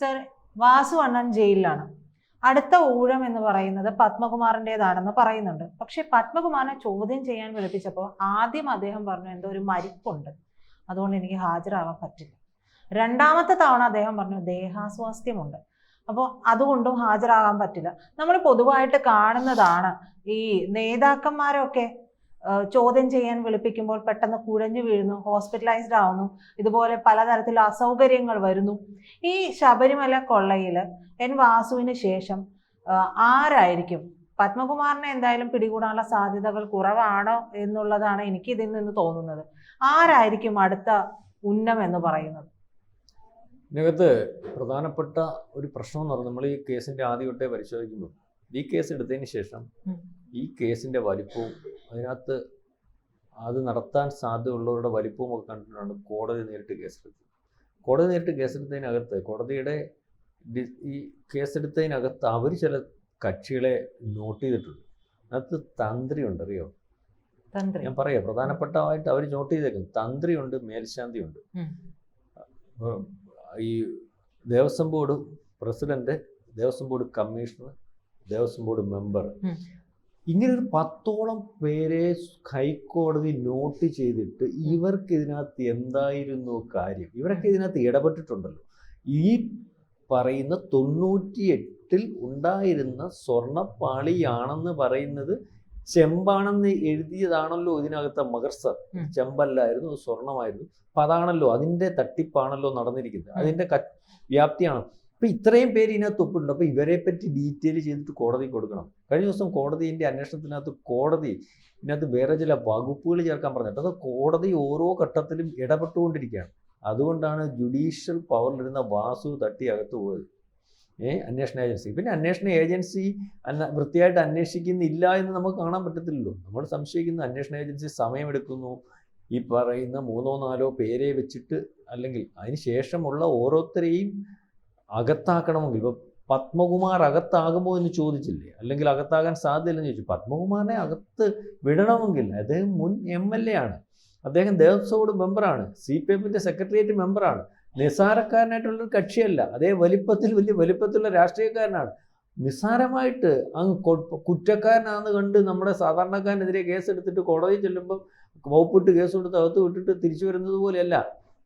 Sir Vasu അണ്ണൻ ജയിലിലാണ്. അടുത്ത ഊഴം എന്ന് പറയുന്നത് പത്മകുമാറിന്റെതാണെന്ന് പറയുന്നുണ്ട്. പക്ഷേ പത്മകുമാറിനെ ചോദ്യം ചെയ്യാൻ വിളിപ്പിച്ചപ്പോൾ ആദ്യം അദ്ദേഹം പറഞ്ഞു എന്തോ ഒരു മരിപ്പുണ്ട്. അതുകൊണ്ട് എനിക്ക് ഹാജരാവാൻ പറ്റില്ല. രണ്ടാമത്തെ തവണ അദ്ദേഹം പറഞ്ഞു ദേഹാസ്വാസ്ഥ്യമുണ്ട്. അപ്പോൾ അതുകൊണ്ടും ഹാജരാകാൻ പറ്റില്ല. നമ്മൾ പൊതുവായിട്ട് കാണുന്നതാണ് ഈ നേതാക്കന്മാരൊക്കെ ചോദ്യം ചെയ്യാൻ വിളിപ്പിക്കുമ്പോൾ പെട്ടെന്ന് കുഴഞ്ഞു വീഴുന്നു ഹോസ്പിറ്റലൈസ്ഡ് ആവുന്നു ഇതുപോലെ പലതരത്തിലുള്ള അസൗകര്യങ്ങൾ വരുന്നു. ഈ ശബരിമല കൊള്ളയിൽ എൻ വാസുവിന് ശേഷം ആരായിരിക്കും? പത്മകുമാറിനെ എന്തായാലും പിടികൂടാനുള്ള സാധ്യതകൾ കുറവാണോ എന്നുള്ളതാണ് എനിക്ക് ഇതിൽ നിന്ന് തോന്നുന്നത്. ആരായിരിക്കും അടുത്ത ഉന്നം എന്ന് പറയുന്നത്? ഇതിനകത്ത് പ്രധാനപ്പെട്ട ഒരു പ്രശ്നം എന്ന് പറഞ്ഞാൽ നമ്മൾ ഈ കേസിന്റെ ആദ്യ പരിശോധിക്കുമ്പോൾ ഈ കേസ് എടുത്തതിന് ശേഷം ഈ കേസിന്റെ വലിപ്പവും അതിനകത്ത് അത് നടത്താൻ സാധ്യതയുള്ളവരുടെ വലിപ്പവും ഒക്കെ കണ്ടിട്ടാണ് കോടതി നേരിട്ട് കേസെടുത്തത്. കോടതി നേരിട്ട് കേസെടുത്തതിനകത്ത് കോടതിയുടെ ഈ കേസെടുത്തതിനകത്ത് അവർ ചില കക്ഷികളെ നോട്ട് ചെയ്തിട്ടുണ്ട്. അതിനകത്ത് തന്ത്രിയുണ്ട് അറിയോ? തന്ത്രി. ഞാൻ പറയാം പ്രധാനപ്പെട്ടതായിട്ട് അവർ നോട്ട് ചെയ്തേക്കും തന്ത്രിയുണ്ട് മേൽശാന്തിയുണ്ട്. മേൽശാന്തി ഉണ്ട് ഈ Devaswom board president Devaswom board commissioner Devaswom board member. ഇങ്ങനെ ഒരു പത്തോളം പേരെ ഹൈക്കോടതി നോട്ട് ചെയ്തിട്ട് ഇവർക്ക് ഇതിനകത്ത് എന്തായിരുന്നു കാര്യം? ഇവരൊക്കെ ഇതിനകത്ത് ഇടപെട്ടിട്ടുണ്ടല്ലോ. ഈ പറയുന്ന തൊണ്ണൂറ്റി എട്ടിൽ ഉണ്ടായിരുന്ന സ്വർണപ്പാളിയാണെന്ന് പറയുന്നത് ചെമ്പാണെന്ന് എഴുതിയതാണല്ലോ ഇതിനകത്തെ മകർസർ ചെമ്പല്ലായിരുന്നു സ്വർണമായിരുന്നു അപ്പൊ അതാണല്ലോ അതിന്റെ തട്ടിപ്പാണല്ലോ നടന്നിരിക്കുന്നത്. അതിന്റെ വ്യാപ്തിയാണ്. അപ്പൊ ഇത്രയും പേര് ഇതിനകത്ത് ഒപ്പുണ്ട് അപ്പൊ ഇവരെ പറ്റി ഡീറ്റെയിൽ ചെയ്തിട്ട് കോടതി കൊടുക്കണം. കഴിഞ്ഞ ദിവസം കോടതിന്റെ അന്വേഷണത്തിനകത്ത് കോടതി ഇതിനകത്ത് വേറെ ചില വകുപ്പുകൾ ചേർക്കാൻ പറഞ്ഞിട്ട് അത് കോടതി ഓരോ ഘട്ടത്തിലും ഇടപെട്ടുകൊണ്ടിരിക്കുകയാണ്. അതുകൊണ്ടാണ് ജുഡീഷ്യൽ പവറിലിരുന്ന വാസു തട്ടി അകത്ത് പോയത്. ഏ അന്വേഷണ ഏജൻസി പിന്നെ അന്വേഷണ ഏജൻസി അന്ന വൃത്തിയായിട്ട് അന്വേഷിക്കുന്നില്ല എന്ന് നമുക്ക് കാണാൻ പറ്റത്തില്ലല്ലോ. നമ്മൾ സംശയിക്കുന്ന അന്വേഷണ ഏജൻസി സമയമെടുക്കുന്നു. ഈ പറയുന്ന മൂന്നോ നാലോ പേരെ വെച്ചിട്ട് അല്ലെങ്കിൽ അതിന് ശേഷമുള്ള ഓരോരുത്തരെയും അകത്താക്കണമെങ്കിൽ ഇപ്പോൾ പത്മകുമാർ അകത്താകുമോ എന്ന് ചോദിച്ചില്ലേ? അല്ലെങ്കിൽ അകത്താകാൻ സാധ്യതയില്ലെന്ന് ചോദിച്ചു. പത്മകുമാറിനെ അകത്ത് വിടണമെങ്കിൽ അദ്ദേഹം മുൻ എം എൽ എ ആണ്. അദ്ദേഹം ദേവസ്വം മെമ്പറാണ് സി പി എമ്മിന്റെ സെക്രട്ടേറിയറ്റ് മെമ്പറാണ് നിസ്സാരക്കാരനായിട്ടുള്ളൊരു കക്ഷിയല്ല. അതേ വലിപ്പത്തിൽ വലിയ വലിപ്പത്തിലുള്ള രാഷ്ട്രീയക്കാരനാണ്. നിസ്സാരമായിട്ട് അങ്ങ് കുറ്റക്കാരനാണെന്ന് കണ്ട് നമ്മുടെ സാധാരണക്കാരനെതിരെ കേസെടുത്തിട്ട് കോടതിയിൽ ചെല്ലുമ്പോൾ വകുപ്പിട്ട് കേസ് കൊടുത്ത് അകത്ത് വിട്ടിട്ട് തിരിച്ചു വരുന്നത് പോലെയല്ല.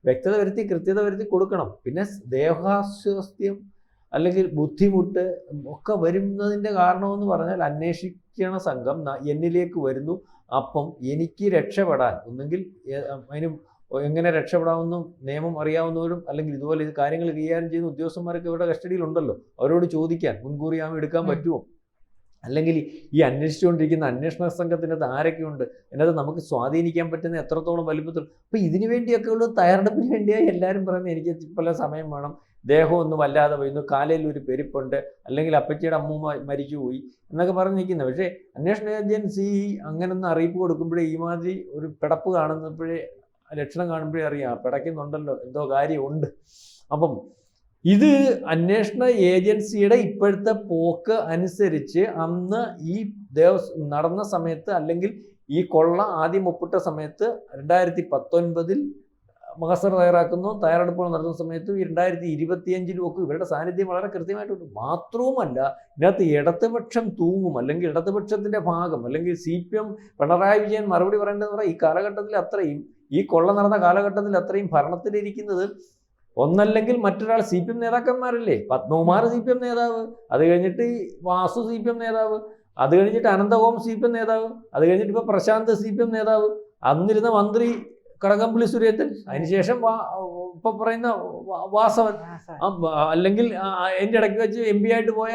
വ്യക്തത വരുത്തി കൃത്യത വരുത്തി കൊടുക്കണം. പിന്നെ ദേഹാസ്വാസ്ഥ്യം അല്ലെങ്കിൽ ബുദ്ധിമുട്ട് ഒക്കെ വരുന്നതിന്റെ കാരണമെന്ന് പറഞ്ഞാൽ അന്വേഷിക്കണ സംഘം എന്നിലേക്ക് വരുന്നു. അപ്പം എനിക്ക് രക്ഷപ്പെടാൻ ഒന്നെങ്കിൽ അതിന് എങ്ങനെ രക്ഷപ്പെടാമെന്നും നിയമം അറിയാവുന്നവരും അല്ലെങ്കിൽ ഇതുപോലെ ഇത് കാര്യങ്ങൾ കൈകാര്യം ചെയ്യുന്ന ഉദ്യോഗസ്ഥന്മാരൊക്കെ ഇവിടെ കസ്റ്റഡിയിലുണ്ടല്ലോ. അവരോട് ചോദിക്കാൻ മുൻകൂർ ജാമ്യം എടുക്കാൻ പറ്റുമോ? അല്ലെങ്കിൽ ഈ അന്വേഷിച്ചുകൊണ്ടിരിക്കുന്ന അന്വേഷണ സംഘത്തിനകത്ത് ആരൊക്കെയുണ്ട്? അതിനകത്ത് നമുക്ക് സ്വാധീനിക്കാൻ പറ്റുന്ന എത്രത്തോളം വലിപ്പത്തിൽ അപ്പോൾ ഇതിനു വേണ്ടിയൊക്കെ ഉള്ള തയ്യാറെടുപ്പിന് വേണ്ടിയായി എല്ലാവരും പറയുന്നത് എനിക്ക് പല സമയം വേണം. ദേഹം ഒന്നും വല്ലാതെ പോയിരുന്നു കാലയിൽ ഒരു പെരുപ്പുണ്ട്. അല്ലെങ്കിൽ അപ്പച്ചിയുടെ അമ്മൂമ്മ മരിച്ചുപോയി എന്നൊക്കെ പറഞ്ഞ് നിൽക്കുന്നത്. പക്ഷേ അന്വേഷണ ഏജൻസി അങ്ങനൊന്ന് അറിയിപ്പ് കൊടുക്കുമ്പോഴേ ഈ മാതിരി ഒരു പിടപ്പ് കാണുന്നപ്പോഴേ ലക്ഷണം കാണുമ്പോഴേ അറിയാം. പിടയ്ക്കുന്നുണ്ടല്ലോ. എന്തോ കാര്യമുണ്ട്. അപ്പം ഇത് അന്വേഷണ ഏജൻസിയുടെ ഇപ്പോഴത്തെ പോക്ക് അനുസരിച്ച് അന്ന് ഈ ദേവസ് നടന്ന സമയത്ത് അല്ലെങ്കിൽ ഈ കൊള്ള ആദ്യം ഒപ്പിട്ട സമയത്ത് രണ്ടായിരത്തി പത്തൊൻപതിൽ മഹസർ തയ്യാറാക്കുന്നു. തയ്യാറെടുപ്പുകൾ നടത്തുന്ന സമയത്തും രണ്ടായിരത്തി ഇരുപത്തിയഞ്ചിലും ഒക്കെ ഇവരുടെ സാന്നിധ്യം വളരെ കൃത്യമായിട്ടുണ്ട്. മാത്രവുമല്ല ഇതിനകത്ത് ഇടതുപക്ഷം തൂങ്ങും അല്ലെങ്കിൽ ഇടതുപക്ഷത്തിന്റെ ഭാഗം അല്ലെങ്കിൽ C P M Pinarayi Vijayan മറുപടി പറയേണ്ടതെന്ന് പറഞ്ഞാൽ ഈ കാലഘട്ടത്തിൽ അത്രയും ഈ കൊള്ള നടന്ന കാലഘട്ടത്തിൽ അത്രയും ഭരണത്തിലിരിക്കുന്നത് ഒന്നല്ലെങ്കിൽ മറ്റൊരാൾ സി പി എം നേതാക്കന്മാരല്ലേ? പത്മകുമാർ സി പി എം നേതാവ് അത് കഴിഞ്ഞിട്ട് വാസു സി പി എം നേതാവ് അത് കഴിഞ്ഞിട്ട് അനന്തകോം സി പി എം നേതാവ് അത് കഴിഞ്ഞിട്ട് ഇപ്പോൾ പ്രശാന്ത് സി പി എം നേതാവ് അന്നിരുന്ന മന്ത്രി കടകംപള്ളി സുരേന്ദ്രൻ അതിനുശേഷം ഇപ്പൊ പറയുന്ന വാസവൻ അല്ലെങ്കിൽ എന്റെ ഇടയ്ക്ക് വെച്ച് എം പി ആയിട്ട് പോയ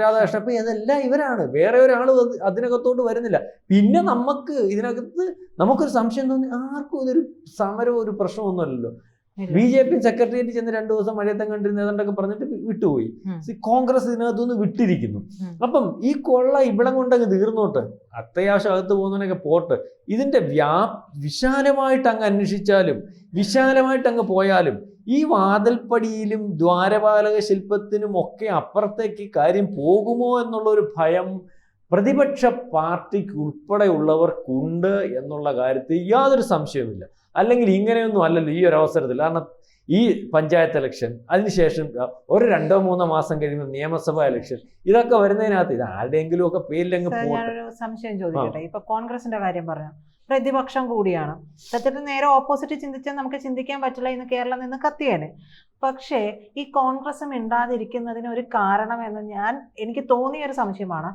രാധാകൃഷ്ണൻ. അപ്പൊ ഇതെല്ലാം ഇവരാണ്. വേറെ ഒരാൾ അതിനകത്തോട്ട് വരുന്നില്ല. പിന്നെ നമുക്ക് ഇതിനകത്ത് നമുക്കൊരു സംശയം തോന്നി ആർക്കും ഇതൊരു സമരം ഒരു പ്രശ്നമൊന്നുമല്ലല്ലോ. ബി ജെ പി സെക്രട്ടേറിയറ്റ് ചെന്ന് രണ്ടു ദിവസം മഴയത്തം കണ്ടിരുന്ന ഏതാണ്ടൊക്കെ പറഞ്ഞിട്ട് വിട്ടുപോയി. കോൺഗ്രസ് ഇതിനകത്തുനിന്ന് വിട്ടിരിക്കുന്നു. അപ്പം ഈ കൊള്ള ഇവിടം കൊണ്ടങ്ങ് തീർന്നോട്ട്. അത്യാവശ്യം അകത്ത് പോകുന്നതിനൊക്കെ പോട്ട്. ഇതിന്റെ വ്യാ വിശാലമായിട്ട് അങ്ങ് അന്വേഷിച്ചാലും വിശാലമായിട്ട് അങ്ങ് പോയാലും ഈ വാതിൽപ്പടിയിലും ദ്വാരപാലക ശില്പത്തിനും ഒക്കെ അപ്പുറത്തേക്ക് കാര്യം പോകുമോ എന്നുള്ള ഒരു ഭയം പ്രതിപക്ഷ പാർട്ടിക്ക് ഉൾപ്പെടെയുള്ളവർക്കുണ്ട് എന്നുള്ള കാര്യത്തിൽ യാതൊരു സംശയവുമില്ല. അല്ലെങ്കിൽ ഇങ്ങനെയൊന്നും അല്ലല്ലോ ഈ ഒരു അവസരത്തിൽ. കാരണം ഈ പഞ്ചായത്ത് ഇലക്ഷൻ അതിനുശേഷം ഒരു രണ്ടോ മൂന്നോ മാസം കഴിയുമ്പോൾ നിയമസഭാ ഇലക്ഷൻ ഇതൊക്കെ വരുന്നതിനകത്ത് ഇത് ആരുടെയെങ്കിലും ഒക്കെ പേരിലങ്ങ് സംശയം ചോദിക്കട്ടെ? ഇപ്പൊ കോൺഗ്രസിന്റെ കാര്യം പറഞ്ഞു? പ്രതിപക്ഷം കൂടിയാണ്. സത്യത്തിൽ നേരെ ഓപ്പോസിറ്റ് ചിന്തിച്ചാൽ നമുക്ക് ചിന്തിക്കാൻ പറ്റില്ല ഇന്ന് കേരളം നിന്ന് കത്തിയേനെ പക്ഷേ ഈ കോൺഗ്രസ് മിണ്ടാതിരിക്കുന്നതിന് ഒരു കാരണം എന്ന് ഞാൻ എനിക്ക് തോന്നിയ ഒരു സംശയമാണ്.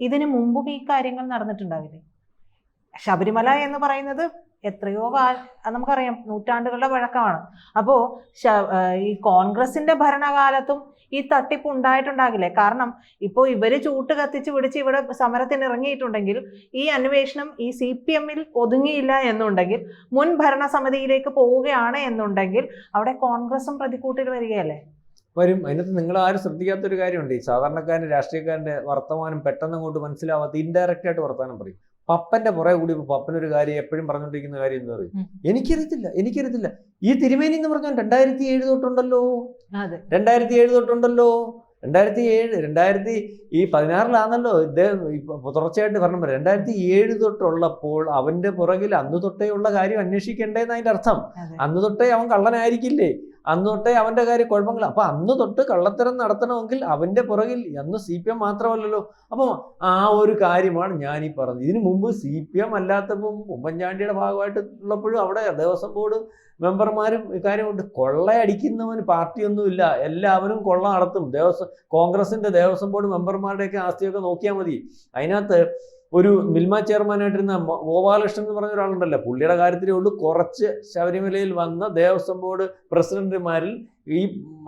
ഇതിനു മുമ്പും ഈ കാര്യങ്ങൾ നടന്നിട്ടുണ്ടാവില്ലേ? ശബരിമല എന്ന് പറയുന്നത് എത്രയോ കാല നമുക്കറിയാം നൂറ്റാണ്ടുകളുടെ വഴക്കമാണ് അപ്പോ ഈ കോൺഗ്രസിന്റെ ഭരണകാലത്തും ഈ തട്ടിപ്പ് ഉണ്ടായിട്ടുണ്ടാകില്ലേ? കാരണം ഇപ്പോൾ ഇവർ ചൂട്ട് കത്തിച്ച് പിടിച്ച് ഇവിടെ സമരത്തിന് ഇറങ്ങിയിട്ടുണ്ടെങ്കിൽ ഈ അന്വേഷണം ഈ സി പി എമ്മിൽ ഒതുങ്ങിയില്ല എന്നുണ്ടെങ്കിൽ മുൻ ഭരണസമിതിയിലേക്ക് പോവുകയാണ് എന്നുണ്ടെങ്കിൽ അവിടെ കോൺഗ്രസും പ്രതിക്കൂട്ടിൽ വരികയല്ലേ? വരും. അതിനകത്ത് നിങ്ങൾ ആരും ശ്രദ്ധിക്കാത്തൊരു കാര്യമുണ്ട്. ഈ സാധാരണക്കാരന്റെ രാഷ്ട്രീയക്കാരന്റെ വർത്തമാനം പെട്ടെന്ന് അങ്ങോട്ട് മനസ്സിലാവാത്ത ഇൻഡയറക്റ്റ് ആയിട്ട് വർത്തമാനം പറയും. പപ്പന്റെ പുറകെ കൂടി ഇപ്പൊ പപ്പനൊരു കാര്യം എപ്പോഴും പറഞ്ഞുകൊണ്ടിരിക്കുന്ന കാര്യം എന്താ പറയും? എനിക്കറിയത്തില്ല എനിക്കറിയത്തില്ല. ഈ തിരുമേനി എന്ന് പറഞ്ഞാൽ രണ്ടായിരത്തി ഏഴ് തൊട്ടുണ്ടല്ലോ. രണ്ടായിരത്തി ഏഴ് തൊട്ടുണ്ടല്ലോ. രണ്ടായിരത്തി ഏഴ് രണ്ടായിരത്തി ഈ പതിനാറിലാണല്ലോ ഇദ്ദേഹം ഇപ്പൊ തുടർച്ചയായിട്ട് പറഞ്ഞു രണ്ടായിരത്തി ഏഴ് തൊട്ടുള്ളപ്പോൾ അവന്റെ പുറകിൽ അന്ന് തൊട്ടേ ഉള്ള കാര്യം അന്വേഷിക്കേണ്ടേന്ന് അതിന്റെ അർത്ഥം. അന്ന് തൊട്ടേ അവൻ കള്ളനായിരിക്കില്ലേ? അന്ന് തൊട്ടേ അവന്റെ കാര്യം കുഴപ്പങ്ങൾ അപ്പൊ അന്ന് തൊട്ട് കള്ളത്തരം നടത്തണമെങ്കിൽ അവന്റെ പുറകിൽ അന്ന് സി പി എം മാത്രമല്ലല്ലോ. അപ്പം ആ ഒരു കാര്യമാണ് ഞാൻ ഈ പറഞ്ഞത്. ഇതിനു മുമ്പ് സി പി എം അല്ലാത്തപ്പം ഉമ്മൻചാണ്ടിയുടെ ഭാഗമായിട്ട് ഉള്ളപ്പോഴും അവിടെ ദേവസ്വം ബോർഡ് മെമ്പർമാരും ഇക്കാര്യമുണ്ട് കൊള്ളയടിക്കുന്നവന് പാർട്ടിയൊന്നുമില്ല. എല്ലാവരും കൊള്ള നടത്തും. ദേവസ്വം കോൺഗ്രസിന്റെ ദേവസ്വം ബോർഡ് മെമ്പർമാരുടെയൊക്കെ ആസ്തിയൊക്കെ നോക്കിയാൽ മതി. അതിനകത്ത് ഒരു മിൽമ ചെയർമാനായിട്ടിരുന്ന ഗോപാലകൃഷ്ണൻ എന്ന് പറഞ്ഞ ഒരാളുണ്ടല്ലോ. പുള്ളിയുടെ കാര്യത്തിലേ ഉള്ളൂ. കുറച്ച് ശബരിമലയിൽ വന്ന ദേവസ്വം ബോർഡ് പ്രസിഡന്റുമാരിൽ ഈ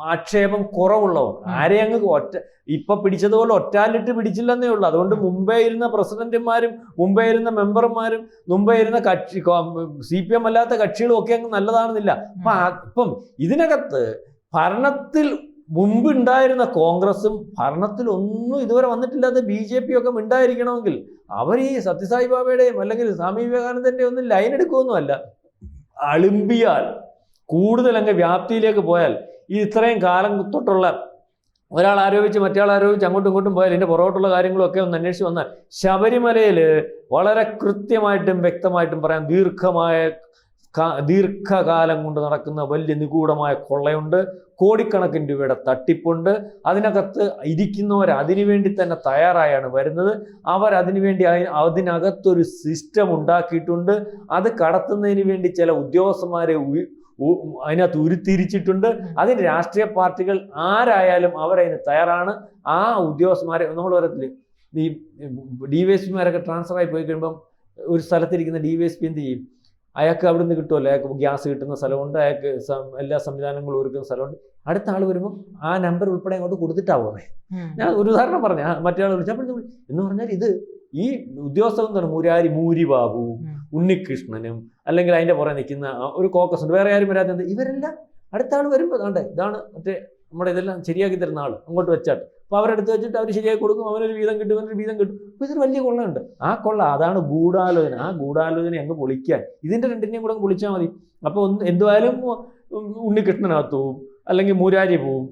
ആക്ഷേപം കുറവുള്ളവർ. ആരെ അങ്ങ് ഒറ്റ ഇപ്പൊ പിടിച്ചതുപോലെ ഒറ്റാലിട്ട് പിടിച്ചില്ലെന്നേ ഉള്ളൂ. അതുകൊണ്ട് മുമ്പേ ഇരുന്ന പ്രസിഡന്റുമാരും മുമ്പേ ഇരുന്ന മെമ്പർമാരും മുമ്പേ ഇരുന്ന കക്ഷി സി പി എം അല്ലാത്ത കക്ഷികളും ഒക്കെ അങ്ങ് നല്ലതാണെന്നില്ല. അപ്പൊ ഇപ്പം ഇതിനകത്ത് ഭരണത്തിൽ മുമ്പ് ഉണ്ടായിരുന്ന കോൺഗ്രസും ഭരണത്തിൽ ഒന്നും ഇതുവരെ വന്നിട്ടില്ലാത്ത ബി ജെ പി ഒക്കെ ഉണ്ടായിരിക്കണമെങ്കിൽ അവർ ഈ സത്യസായി ബാബയുടെയും അല്ലെങ്കിൽ സ്വാമി വിവേകാനന്ദന്റെ ഒന്നും ലൈൻ എടുക്കുമൊന്നുമല്ല അളിമ്പിയാൽ കൂടുതൽ അങ്ങ് വ്യാപ്തിയിലേക്ക് പോയാൽ ഈ ഇത്രയും കാലം തൊട്ടുള്ള ഒരാൾ ആരോപിച്ച് മറ്റേ ആരോപിച്ച് അങ്ങോട്ടും ഇങ്ങോട്ടും പോയാൽ ഇതിന്റെ പുറകോട്ടുള്ള കാര്യങ്ങളൊക്കെ ഒന്ന് അന്വേഷിച്ച് വന്നാൽ ശബരിമലയിൽ വളരെ കൃത്യമായിട്ടും വ്യക്തമായിട്ടും പറയാം ദീർഘമായ ദീർഘകാലം കൊണ്ട് നടക്കുന്ന വലിയ നിഗൂഢമായ കൊള്ളയുണ്ട്. കോടിക്കണക്കിന് രൂപയുടെ തട്ടിപ്പുണ്ട്. അതിനകത്ത് ഇരിക്കുന്നവർ അതിനുവേണ്ടി തന്നെ തയ്യാറായാണ് വരുന്നത്. അവർ അതിനുവേണ്ടി അതിന് അതിനകത്തൊരു സിസ്റ്റം ഉണ്ടാക്കിയിട്ടുണ്ട്. അത് കടത്തുന്നതിന് വേണ്ടി ചില ഉദ്യോഗസ്ഥന്മാരെ അതിനകത്ത് ഉരുത്തിരിച്ചിട്ടുണ്ട്. അതിന് രാഷ്ട്രീയ പാർട്ടികൾ ആരായാലും അവരതിന് തയ്യാറാണ്. ആ ഉദ്യോഗസ്ഥന്മാരെ നമ്മൾ പറയത്തില്ലേ ഈ ഡി വൈ എസ് പിമാരൊക്കെ ട്രാൻസ്ഫർ ആയി പോയി കഴിയുമ്പം ഒരു സ്ഥലത്തിരിക്കുന്ന ഡി വൈ എസ് പി എന്ത് ചെയ്യും? അയാൾക്ക് അവിടെ നിന്ന് കിട്ടുമല്ലോ? അയാൾക്ക് ഗ്യാസ് കിട്ടുന്ന സ്ഥലമുണ്ട് അയാൾക്ക് എല്ലാ സംവിധാനങ്ങളും ഒരുക്കുന്ന സ്ഥലമുണ്ട്. അടുത്ത ആൾ വരുമ്പോൾ ആ നമ്പർ ഉൾപ്പെടെ അങ്ങോട്ട് കൊടുത്തിട്ടാ പോകുന്നത് ഞാൻ ഒരു ഉദാഹരണം പറഞ്ഞു മറ്റേ ആൾ വിളിച്ചപ്പോൾ എന്ന് പറഞ്ഞാൽ ഇത് ഈ ഉദ്യോഗസ്ഥൻ എന്താണ്? മുരാരി മൂരി ബാബു ഉം. ഉണ്ണികൃഷ്ണനും അല്ലെങ്കിൽ അതിന്റെ പുറകെ നിൽക്കുന്ന ഒരു കോക്കസ് ഉണ്ട് വേറെ ആരും വരാത്തത് ഇവരെല്ലാം അടുത്ത ആൾ വരുമ്പോൾ ഇതാണ്ട് ഇതാണ് മറ്റേ നമ്മുടെ ഇതെല്ലാം ശരിയാക്കി തരുന്ന ആൾ അങ്ങോട്ട് വെച്ചാട്ട്. അപ്പോൾ അവരെടുത്ത് വെച്ചിട്ട് അവർ ശരിയായി കൊടുക്കും അവനൊരു വീതം കിട്ടും അവനൊരു വീതം കിട്ടും. അപ്പോൾ ഇതൊരു വലിയ കൊള്ളയുണ്ട്. ആ കൊള്ള അതാണ് ഗൂഢാലോചന. ആ ഗൂഢാലോചന അങ്ങ് പൊളിക്കാൻ. ഇതിന്റെ രണ്ടിനെയും കൂടെ പൊളിച്ചാൽ മതി. അപ്പോൾ ഒന്ന് എന്തുവായാലും ഉണ്ണികൃഷ്ണനകത്ത് പോവും അല്ലെങ്കിൽ മൂരാരി പോവും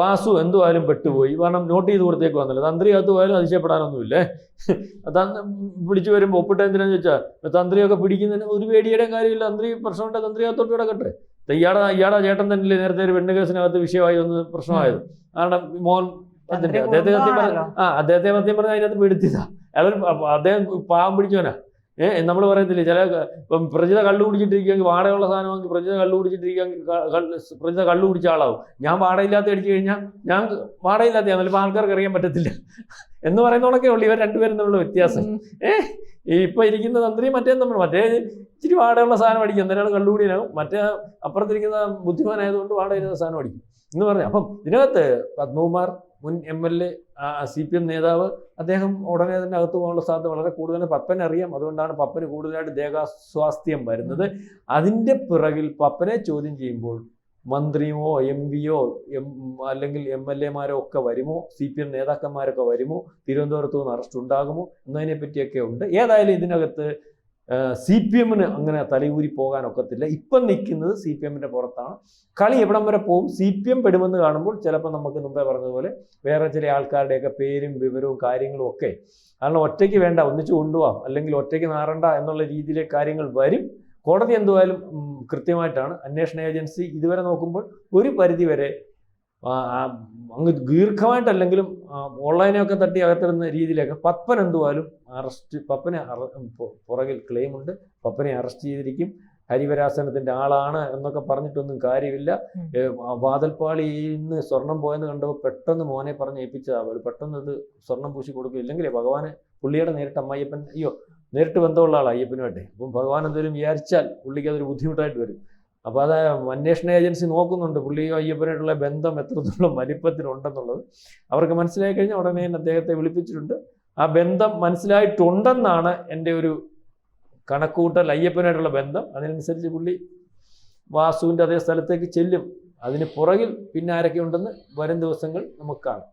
വാസു എന്തുവായാലും പെട്ടുപോയി. കാരണം നോട്ട് ചെയ്ത് കൊടുത്തേക്ക് വന്നല്ലോ. തന്ത്രി അകത്ത് പോയാലും അതിശയപ്പെടാനൊന്നുമില്ലേ വിളിച്ചു വരുമ്പോൾ ഒപ്പിട്ട എന്തിനാന്ന് ചോദിച്ചാൽ തന്ത്രിയൊക്കെ പിടിക്കുന്നതിന് ഒരു പേടിയുടെയും കാര്യമില്ല. തന്ത്രി പ്രശ്നമുണ്ട് തന്ത്രി അകത്തോട്ട് കിടക്കട്ടെ. ഇയാടെ ഇയാടെ ചേട്ടൻ തന്നെ നേരത്തെ ഒരു പെണ്ണ് കേസിനകത്ത് വിഷയമായി ഒന്ന് പ്രശ്നമായത്. കാരണം മോൻ അദ്ദേഹത്തെ സത്യം പറഞ്ഞ ആ അദ്ദേഹത്തെ സത്യം പറഞ്ഞ അതിനകത്ത് പിടുത്തിയതാ അയാളൊരു പ- അദ്ദേഹം പാവം പിടിച്ചവനാ. ഏഹ് നമ്മൾ പറയത്തില്ലേ ചില ഇപ്പം പ്രജിത കള്ളു കുടിച്ചിട്ടിരിക്കുകയെങ്കിൽ വാടകയുള്ള സാധനമെങ്കിൽ പ്രജിത കള്ളു കുടിച്ചിട്ടിരിക്കുകയെങ്കിൽ പ്രജിത കള്ളു കുടിച്ച ആളാവും. ഞാൻ വാടയില്ലാത്ത അടിച്ചു കഴിഞ്ഞാൽ ഞാൻ വാടകയില്ലാത്ത ചിലപ്പോൾ ആൾക്കാർക്ക് അറിയാൻ പറ്റത്തില്ല. എന്ന് പറയുന്നതൊക്കെ ഉള്ളു ഇവർ രണ്ടുപേരും തമ്മിലുള്ള വ്യത്യാസം. ഏഹ് ഈ ഇപ്പൊ ഇരിക്കുന്ന തന്ത്രി മറ്റേ നമ്മൾ മറ്റേ ഇച്ചിരി വാടകയുള്ള സാധനം അടിക്കും. എന്തിനാണ് കള്ളുകൂടിയാകും മറ്റേ അപ്പുറത്തിരിക്കുന്ന ബുദ്ധിമാനായതുകൊണ്ട് വാടകയില്ലാത്ത സാധനം അടിക്കും. എന്ന് പറഞ്ഞു അപ്പം ഇതിനകത്ത് പത്മകുമാർ മുൻ M L A C P M നേതാവ്. അദ്ദേഹം ഉടനെ തന്നെ അകത്ത് പോകാനുള്ള സാധ്യത വളരെ കൂടുതലാണ്. പപ്പനെ അറിയാം. അതുകൊണ്ടാണ് പപ്പന് കൂടുതലായിട്ട് ദേഹാസ്വാസ്ഥ്യം വരുന്നത്. അതിന്റെ പിറകിൽ പപ്പനെ ചോദ്യം ചെയ്യുമ്പോൾ മന്ത്രിയോ എം പിയോ എം അല്ലെങ്കിൽ എം എൽ എമാരോ ഒക്കെ വരുമോ? സി പി എം നേതാക്കന്മാരൊക്കെ വരുമോ? തിരുവനന്തപുരത്ത് നിന്ന് അറസ്റ്റ് ഉണ്ടാകുമോ? എന്നതിനെ പറ്റിയൊക്കെ ഉണ്ട്. ഏതായാലും ഇതിനകത്ത് സി പി എമ്മിന് അങ്ങനെ തലയൂരി പോകാൻ ഒക്കത്തില്ല ഇപ്പം നിൽക്കുന്നത് സി പി എമ്മിന്റെ പുറത്താണ്. കളി എവിടം വരെ പോകും? സി പി എം പെടുമെന്ന് കാണുമ്പോൾ ചിലപ്പോൾ നമുക്ക് മുമ്പേ പറഞ്ഞതുപോലെ വേറെ ചില ആൾക്കാരുടെയൊക്കെ പേരും വിവരവും കാര്യങ്ങളും ഒക്കെ. കാരണം ഒറ്റയ്ക്ക് വേണ്ട ഒന്നിച്ച് കൊണ്ടുപോകാം അല്ലെങ്കിൽ ഒറ്റയ്ക്ക് നാറണ്ട എന്നുള്ള രീതിയിലെ കാര്യങ്ങൾ വരും. കോടതി എന്തുവായാലും കൃത്യമായിട്ടാണ്. അന്വേഷണ ഏജൻസി ഇതുവരെ നോക്കുമ്പോൾ ഒരു പരിധി വരെ ആ, ആ, അങ്ങ് ദീർഘമായിട്ടല്ലെങ്കിലും ഓൺലൈനൊക്കെ തട്ടി അകത്തിടുന്ന രീതിയിലൊക്കെ പപ്പൻ എന്തുവാലും അറസ്റ്റ് പപ്പനെ പുറകിൽ ക്ലെയിമുണ്ട്. പപ്പനെ അറസ്റ്റ് ചെയ്തിരിക്കും. ഹരിവരാസനത്തിന്റെ ആളാണ് എന്നൊക്കെ പറഞ്ഞിട്ടൊന്നും കാര്യമില്ല. വാതൽപ്പാളിയിൽ നിന്ന് സ്വർണം പോയെന്ന് കണ്ടപ്പോൾ പെട്ടെന്ന് മോനെ പറഞ്ഞ് ഏൽപ്പിച്ചതാ. അവർ പെട്ടെന്ന് ഇത് സ്വർണം പൂശി കൊടുക്കും ഇല്ലെങ്കിലേ ഭഗവാന് പുള്ളിയുടെ നേരിട്ട് അമ്മയ്യപ്പൻ അയ്യോ നേരിട്ട് ബന്ധമുള്ള ആളാണ് അയ്യപ്പനുമായിട്ട്. അപ്പം ഭഗവാൻ എന്തെങ്കിലും വിചാരിച്ചാൽ പുള്ളിക്ക് അതൊരു ബുദ്ധിമുട്ടായിട്ട് വരും. അപ്പോൾ അത് അന്വേഷണ ഏജൻസി നോക്കുന്നുണ്ട്. പുള്ളിയും അയ്യപ്പനായിട്ടുള്ള ബന്ധം എത്രത്തോളം വലിപ്പത്തിലുണ്ടെന്നുള്ളത്. അവർക്ക് മനസ്സിലായി കഴിഞ്ഞാൽ ഉടനെ തന്നെ അദ്ദേഹത്തെ വിളിപ്പിച്ചിട്ടുണ്ട്. ആ ബന്ധം മനസ്സിലായിട്ടുണ്ടെന്നാണ് എന്റെ ഒരു കണക്കൂട്ടൽ അയ്യപ്പനായിട്ടുള്ള ബന്ധം. അതിനനുസരിച്ച് പുള്ളി വാസുവിന്റെ അതേ സ്ഥലത്തേക്ക് ചെല്ലും. അതിന് പുറകിൽ പിന്നെ ആരൊക്കെ ഉണ്ടെന്ന് വരും ദിവസങ്ങൾ നമുക്ക് കാണാം.